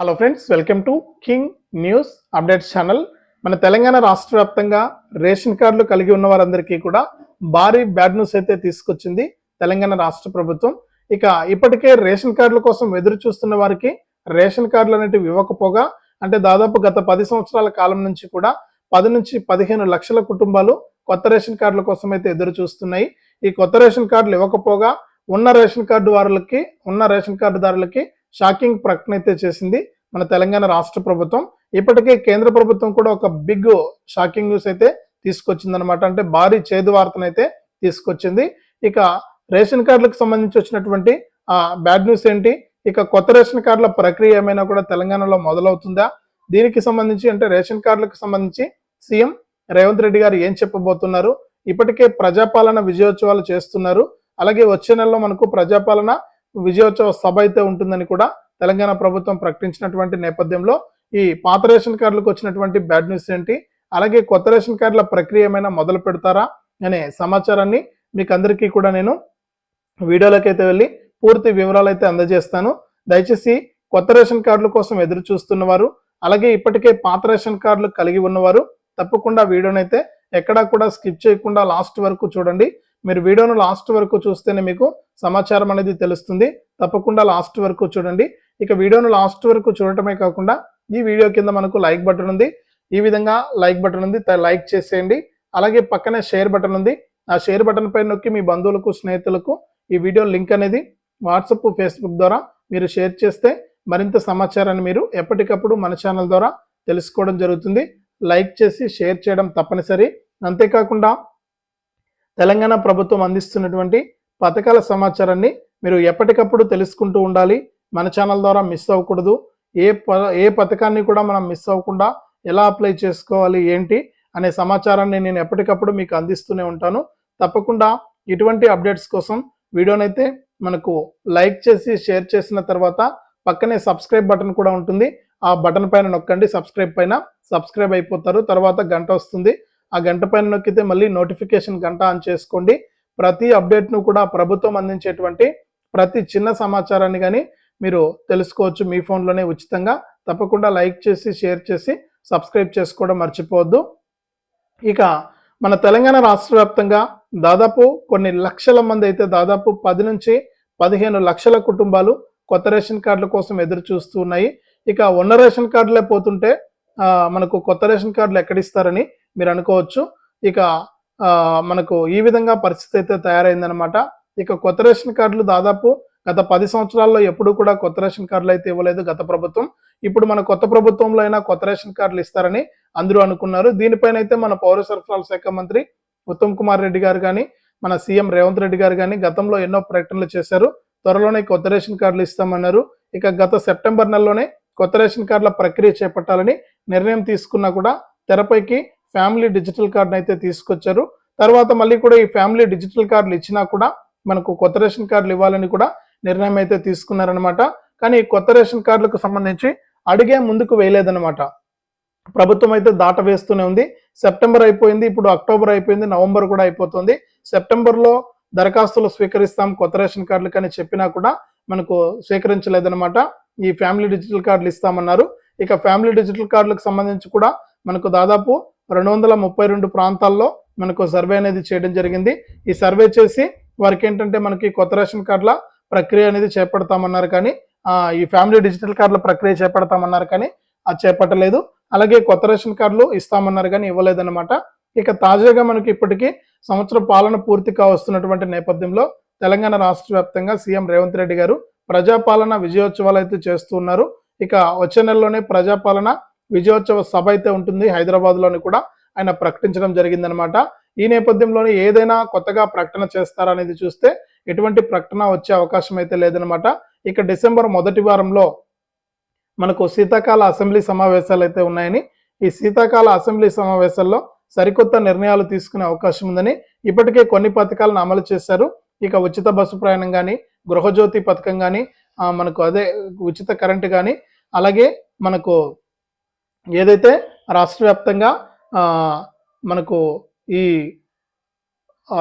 Hello friends welcome to king news updates channel మన తెలంగాణ రాష్ట్ర వ్యాప్తంగా రేషన్ కార్డులు కలిగి ఉన్న వారందరికీ కూడా భారీ బ్యాడ్ న్యూస్ అయితే తీసుకొచ్చింది తెలంగాణ రాష్ట్ర ప్రభుత్వం. ఇక ఇప్పటికే రేషన్ కార్డుల కోసం ఎదురు చూస్తున్న వారికి రేషన్ కార్డులు అనేటివి ఇవ్వకపోగా అంటే దాదాపు గత పది సంవత్సరాల కాలం నుంచి కూడా పది నుంచి పదిహేను లక్షల కుటుంబాలు కొత్త రేషన్ కార్డుల కోసం అయితే ఎదురు చూస్తున్నాయి. ఈ కొత్త రేషన్ కార్డులు ఇవ్వకపోగా ఉన్న రేషన్ కార్డు వారులకి ఉన్న రేషన్ కార్డుదారులకి షాకింగ్ ప్రకటన అయితే చేసింది మన తెలంగాణ రాష్ట్ర ప్రభుత్వం. ఇప్పటికే కేంద్ర ప్రభుత్వం కూడా ఒక బిగ్ షాకింగ్ న్యూస్ అయితే తీసుకొచ్చిందనమాట అంటే భారీ చేదు వార్తనైతే తీసుకొచ్చింది. ఇక రేషన్ కార్డులకు సంబంధించి వచ్చినటువంటి ఆ బ్యాడ్ న్యూస్ ఏంటి? ఇక కొత్త రేషన్ కార్డుల ప్రక్రియ ఏమైనా కూడా తెలంగాణలో మొదలవుతుందా? దీనికి సంబంధించి అంటే రేషన్ కార్డులకు సంబంధించి సీఎం రేవంత్ రెడ్డి గారు ఏం చెప్పబోతున్నారు? ఇప్పటికే ప్రజాపాలన విజయోత్సవాలు చేస్తున్నారు. అలాగే వచ్చే నెలలో మనకు ప్రజాపాలన విజయోత్సవ సభ అయితే ఉంటుందని కూడా తెలంగాణ ప్రభుత్వం ప్రకటించినటువంటి నేపథ్యంలో ఈ పాత రేషన్ కార్డులకు వచ్చినటువంటి బ్యాడ్ న్యూస్ ఏంటి? అలాగే కొత్త రేషన్ కార్డుల ప్రక్రియ ఏమైనా మొదలు పెడతారా? అనే సమాచారాన్ని మీకు అందరికీ కూడా నేను వీడియోలోకి అయితే వెళ్ళి పూర్తి వివరాలు అయితే అందజేస్తాను. దయచేసి కొత్త రేషన్ కార్డుల కోసం ఎదురు చూస్తున్నవారు అలాగే ఇప్పటికే పాత రేషన్ కార్డులు కలిగి ఉన్నవారు తప్పకుండా వీడియోనైతే ఎక్కడా కూడా స్కిప్ చేయకుండా లాస్ట్ వరకు చూడండి. మీరు వీడియోను లాస్ట్ వరకు చూస్తేనే మీకు సమాచారం అనేది తెలుస్తుంది. తప్పకుండా లాస్ట్ వరకు చూడండి. ఇక వీడియోను లాస్ట్ వరకు చూడటమే కాకుండా ఈ వీడియో కింద మనకు లైక్ బటన్ ఉంది. ఈ విధంగా లైక్ బటన్ ఉంది. త- లైక్ చేసేయండి. అలాగే పక్కనే షేర్ బటన్ ఉంది. ఆ షేర్ బటన్ పైన నొక్కి మీ బంధువులకు స్నేహితులకు ఈ వీడియో లింక్ అనేది వాట్సాప్ ఫేస్బుక్ ద్వారా మీరు షేర్ చేస్తే మరింత సమాచారాన్ని మీరు ఎప్పటికప్పుడు మన ఛానల్ ద్వారా తెలుసుకోవడం జరుగుతుంది. లైక్ చేసి షేర్ చేయడం తప్పనిసరి. అంతేకాకుండా తెలంగాణ ప్రభుత్వం అందిస్తున్నటువంటి పథకాల సమాచారాన్ని మీరు ఎప్పటికప్పుడు తెలుసుకుంటూ ఉండాలి. మన ఛానల్ ద్వారా మిస్ అవ్వకూడదు. ఏ ప ఏ పథకాన్ని కూడా మనం మిస్ అవ్వకుండా ఎలా అప్లై చేసుకోవాలి ఏంటి అనే సమాచారాన్ని నేను ఎప్పటికప్పుడు మీకు అందిస్తూనే ఉంటాను. తప్పకుండా ఇటువంటి అప్డేట్స్ కోసం వీడియోనైతే మనకు లైక్ చేసి షేర్ చేసిన తర్వాత పక్కనే సబ్స్క్రైబ్ బటన్ కూడా ఉంటుంది. ఆ బటన్ పైన నొక్కండి. సబ్స్క్రైబ్ పైన సబ్స్క్రైబ్ అయిపోతారు. తర్వాత గంట వస్తుంది. ఆ గంట పైన నొక్కితే మళ్ళీ నోటిఫికేషన్ గంట ఆన్ చేసుకోండి. ప్రతి అప్డేట్ను కూడా ప్రభుత్వం అందించేటువంటి ప్రతి చిన్న సమాచారాన్ని కానీ మీరు తెలుసుకోవచ్చు మీ ఫోన్లోనే ఉచితంగా. తప్పకుండా లైక్ చేసి షేర్ చేసి సబ్స్క్రైబ్ చేసుకోవడం మర్చిపోవద్దు. ఇక మన తెలంగాణ రాష్ట్ర వ్యాప్తంగా దాదాపు కొన్ని లక్షల మంది అయితే దాదాపు పది నుంచి పదిహేను లక్షల కుటుంబాలు కొత్త రేషన్ కార్డుల కోసం ఎదురు చూస్తూ ఉన్నాయి. ఇక ఉన్న రేషన్ కార్డులే పోతుంటే మనకు కొత్త రేషన్ కార్డులు ఎక్కడిస్తారని మీరు అనుకోవచ్చు. ఇక మనకు ఈ విధంగా పరిస్థితి అయితే తయారైందనమాట ఇక కొత్త రేషన్ కార్డులు దాదాపు గత పది సంవత్సరాల్లో ఎప్పుడూ కూడా కొత్త రేషన్ కార్డులు అయితే ఇవ్వలేదు గత ప్రభుత్వం. ఇప్పుడు మన కొత్త ప్రభుత్వంలో అయినా కొత్త రేషన్ కార్డులు ఇస్తారని అందరూ అనుకున్నారు. దీనిపైన అయితే మన పౌర సరఫరాల శాఖ మంత్రి ఉత్తమ్ కుమార్ రెడ్డి గారు కానీ మన సీఎం రేవంత్ రెడ్డి గారు కానీ గతంలో ఎన్నో ప్రకటనలు చేశారు. త్వరలోనే కొత్త రేషన్ కార్డులు ఇస్తామన్నారు. ఇక గత సెప్టెంబర్ నెలలోనే కొత్త రేషన్ కార్డుల ప్రక్రియ చేపట్టాలని నిర్ణయం తీసుకున్నా కూడా తెరపైకి ఫ్యామిలీ డిజిటల్ కార్డును అయితే తీసుకొచ్చారు. తర్వాత మళ్ళీ కూడా ఈ ఫ్యామిలీ డిజిటల్ కార్డులు ఇచ్చినా కూడా మనకు కొత్త రేషన్ కార్డులు ఇవ్వాలని కూడా నిర్ణయం అయితే తీసుకున్నారనమాట కానీ కొత్త రేషన్ కార్డులకు సంబంధించి అడిగే ముందుకు వేయలేదనమాట ప్రభుత్వం అయితే దాట వేస్తూనే ఉంది. సెప్టెంబర్ అయిపోయింది. ఇప్పుడు అక్టోబర్ అయిపోయింది. నవంబర్ కూడా అయిపోతుంది. సెప్టెంబర్లో దరఖాస్తులు స్వీకరిస్తాం కొత్త రేషన్ కార్డులు కానీ చెప్పినా కూడా మనకు స్వీకరించలేదన్నమాట. ఈ ఫ్యామిలీ డిజిటల్ కార్డులు ఇస్తామన్నారు. ఇక ఫ్యామిలీ డిజిటల్ కార్డులకు సంబంధించి కూడా మనకు దాదాపు రెండు వందల ముప్పై రెండు ప్రాంతాల్లో మనకు సర్వే అనేది చేయడం జరిగింది. ఈ సర్వే చేసి వారికి ఏంటంటే మనకి కొత్త రేషన్ కార్డుల ప్రక్రియ అనేది చేపడతామన్నారు కానీ ఈ ఫ్యామిలీ డిజిటల్ కార్డుల ప్రక్రియ చేపడతామన్నారు కానీ అది చేపట్టలేదు. అలాగే కొత్త రేషన్ కార్డులు ఇస్తామన్నారు కానీ ఇవ్వలేదన్నమాట. ఇక తాజాగా మనకి ఇప్పటికీ సంవత్సరం పాలన పూర్తి కావస్తున్నటువంటి నేపథ్యంలో తెలంగాణ రాష్ట్ర వ్యాప్తంగా సీఎం రేవంత్ రెడ్డి గారు ప్రజాపాలన విజయోత్సవాలు అయితే చేస్తున్నారు ఇక వచ్చే నెలలోనే ప్రజాపాలన విజయోత్సవ సభ అయితే ఉంటుంది హైదరాబాద్లోని కూడా ఆయన ప్రకటించడం జరిగిందనమాట. ఈ నేపథ్యంలోనే ఏదైనా కొత్తగా ప్రకటన చేస్తారా అనేది చూస్తే ఎటువంటి ప్రకటన వచ్చే అవకాశం అయితే లేదనమాట. ఇక డిసెంబర్ మొదటి వారంలో మనకు శీతాకాల అసెంబ్లీ సమావేశాలు అయితే ఉన్నాయని ఈ శీతాకాల అసెంబ్లీ సమావేశాల్లో సరికొత్త నిర్ణయాలు తీసుకునే అవకాశం ఉందని ఇప్పటికే కొన్ని పథకాలను అమలు చేశారు. ఇక ఉచిత బస్సు ప్రయాణం కానీ గృహజ్యోతి పథకం కానీ మనకు అదే ఉచిత కరెంటు కానీ అలాగే మనకు ఏదైతే రాష్ట్ర వ్యాప్తంగా మనకు ఈ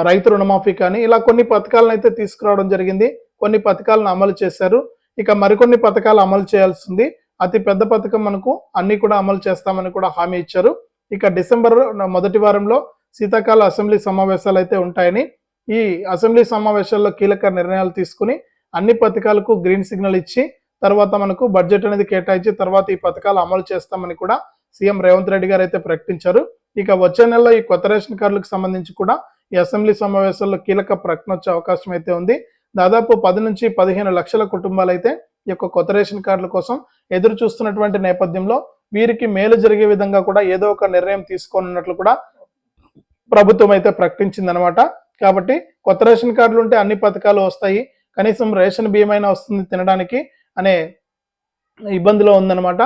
రైతు రుణమాఫీ కానీ ఇలా కొన్ని పథకాలను అయితే తీసుకురావడం జరిగింది. కొన్ని పథకాలను అమలు చేశారు. ఇక మరికొన్ని పథకాలు అమలు చేయాల్సింది అతి పెద్ద పథకం మనకు అన్ని కూడా అమలు చేస్తామని కూడా హామీ ఇచ్చారు. ఇక డిసెంబర్ మొదటి వారంలో శీతాకాల అసెంబ్లీ సమావేశాలు అయితే ఉంటాయని ఈ అసెంబ్లీ సమావేశాల్లో కీలక నిర్ణయాలు తీసుకుని అన్ని పథకాలకు గ్రీన్ సిగ్నల్ ఇచ్చి తర్వాత మనకు బడ్జెట్ అనేది కేటాయించి తర్వాత ఈ పథకాలు అమలు చేస్తామని కూడా సీఎం రేవంత్ రెడ్డి గారు అయితే ప్రకటించారు. ఇక వచ్చే నెలలో ఈ కొత్త రేషన్ కార్డులకు సంబంధించి కూడా ఈ అసెంబ్లీ సమావేశాల్లో కీలక ప్రకటన వచ్చే అవకాశం అయితే ఉంది. దాదాపు పది నుంచి పదిహేను లక్షల కుటుంబాలు అయితే ఈ యొక్క కొత్త రేషన్ కార్డుల కోసం ఎదురు చూస్తున్నటువంటి నేపథ్యంలో వీరికి మేలు జరిగే విధంగా కూడా ఏదో ఒక నిర్ణయం తీసుకోనున్నట్లు కూడా ప్రభుత్వం అయితే ప్రకటించింది అనమాట కాబట్టి కొత్త రేషన్ కార్డులు ఉంటే అన్ని పథకాలు వస్తాయి. కనీసం రేషన్ బియ్యం అయినా వస్తుంది తినడానికి. అనే ఇబ్బందిలో ఉందన్నమాట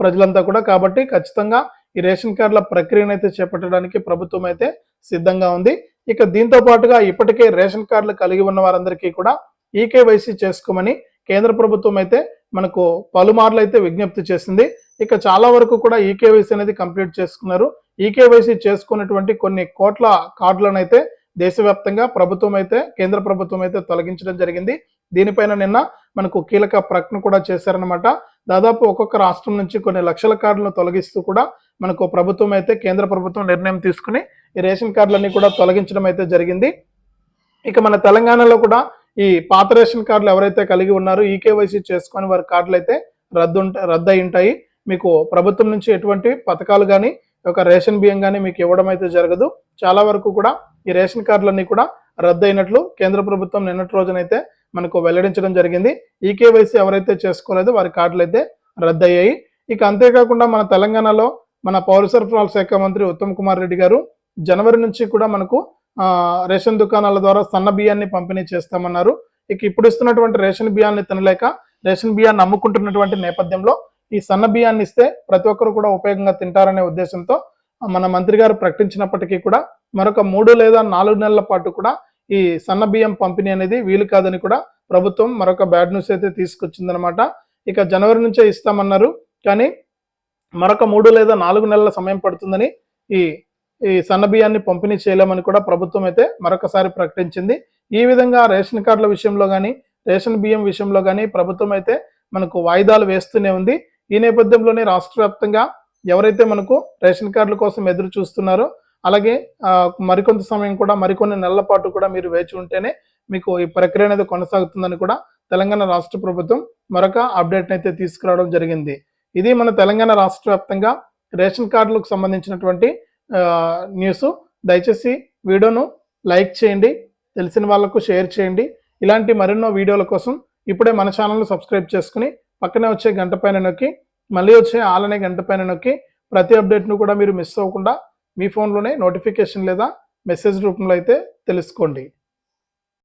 ప్రజలంతా కూడా. కాబట్టి ఖచ్చితంగా ఈ రేషన్ కార్డుల ప్రక్రియను అయితే చేపట్టడానికి ప్రభుత్వం అయితే సిద్ధంగా ఉంది. ఇక దీంతో పాటుగా ఇప్పటికే రేషన్ కార్డులు కలిగి ఉన్న వారందరికీ కూడా ఈకేవైసీ చేసుకోమని కేంద్ర ప్రభుత్వం అయితే మనకు పలుమార్లు అయితే విజ్ఞప్తి చేసింది. ఇక చాలా వరకు కూడా ఈకేవైసీ అనేది కంప్లీట్ చేసుకున్నారు. ఈకేవైసీ చేసుకున్నటువంటి కొన్ని కోట్ల కార్డులను అయితే దేశవ్యాప్తంగా ప్రభుత్వం అయితే కేంద్ర ప్రభుత్వం అయితే తొలగించడం జరిగింది. దీనిపైన నిన్న మనకు కీలక ప్రకటన కూడా చేశారనమాట దాదాపు ఒక్కొక్క రాష్ట్రం నుంచి కొన్ని లక్షల కార్డులను తొలగిస్తూ కూడా మనకు ప్రభుత్వం అయితే కేంద్ర ప్రభుత్వం నిర్ణయం తీసుకుని ఈ రేషన్ కార్డులన్నీ కూడా తొలగించడం అయితే జరిగింది. ఇక మన తెలంగాణలో కూడా ఈ పాత రేషన్ కార్డులు ఎవరైతే కలిగి ఉన్నారో ఈకేవైసీ చేసుకొని వారి కార్డులు అయితే రద్దు ఉంట- రద్దు అయి ఉంటాయి మీకు ప్రభుత్వం నుంచి ఎటువంటి పథకాలు కానీ ఒక రేషన్ బియ్యం కానీ మీకు ఇవ్వడం అయితే జరగదు. చాలా వరకు కూడా ఈ రేషన్ కార్డులన్నీ కూడా రద్దు అయినట్లు కేంద్ర ప్రభుత్వం నిన్నటి రోజునైతే మనకు వెల్లడించడం జరిగింది. ఈకేవైసీ ఎవరైతే చేసుకోలేదో వారి కార్డులు అయితే రద్దు అయ్యాయి ఇక అంతేకాకుండా మన తెలంగాణలో మన పౌర సరఫరాల శాఖ మంత్రి ఉత్తమ్ కుమార్ రెడ్డి గారు జనవరి నుంచి కూడా మనకు రేషన్ దుకాణాల ద్వారా సన్న బియ్యాన్ని పంపిణీ చేస్తామన్నారు. ఇక ఇప్పుడు ఇస్తున్నటువంటి రేషన్ బియ్యాన్ని తినలేక రేషన్ బియ్యాన్ని అమ్ముకుంటున్నటువంటి నేపథ్యంలో ఈ సన్న బియ్యాన్ని ఇస్తే ప్రతి ఒక్కరు కూడా ఉపయోగంగా తింటారనే ఉద్దేశంతో మన మంత్రి గారు ప్రకటించినప్పటికీ కూడా మరొక మూడు లేదా నాలుగు నెలల పాటు కూడా ఈ సన్న బియ్యం పంపిణీ అనేది వీలు కాదని కూడా ప్రభుత్వం మరొక బ్యాడ్ న్యూస్ అయితే తీసుకొచ్చిందనమాట ఇక జనవరి నుంచే ఇస్తామన్నారు. కానీ మరొక మూడు లేదా నాలుగు నెలల సమయం పడుతుందని ఈ ఈ సన్న బియ్యాన్ని పంపిణీ చేయలేమని కూడా ప్రభుత్వం అయితే మరొకసారి ప్రకటించింది. ఈ విధంగా రేషన్ కార్డుల విషయంలో కానీ రేషన్ బియ్యం విషయంలో కానీ ప్రభుత్వం అయితే మనకు వాయిదాలు వేస్తూనే ఉంది. ఈ నేపథ్యంలోనే రాష్ట్ర వ్యాప్తంగా ఎవరైతే మనకు రేషన్ కార్డుల కోసం ఎదురు చూస్తున్నారో అలాగే మరికొంత సమయం కూడా మరికొన్ని నెలల పాటు కూడా మీరు వేచి ఉంటేనే మీకు ఈ ప్రక్రియ అనేది కొనసాగుతుందని కూడా తెలంగాణ రాష్ట్ర ప్రభుత్వం మరొక అప్డేట్ అయితే తీసుకురావడం జరిగింది. ఇది మన తెలంగాణ రాష్ట్ర వ్యాప్తంగా రేషన్ కార్డులకు సంబంధించినటువంటి న్యూస్. దయచేసి వీడియోను లైక్ చేయండి తెలిసిన వాళ్ళకు షేర్ చేయండి. ఇలాంటి మరెన్నో వీడియోల కోసం ఇప్పుడే మన ఛానల్ను సబ్స్క్రైబ్ చేసుకుని పక్కనే వచ్చే గంట పైన నొక్కి మళ్ళీ వచ్చే ఆలనే గంట పైన నొక్కి ప్రతి అప్డేట్ను కూడా మీరు మిస్ అవ్వకుండా మీ ఫోన్లోనే నోటిఫికేషన్ లేదా మెసేజ్ రూపంలో అయితే తెలుసుకోండి.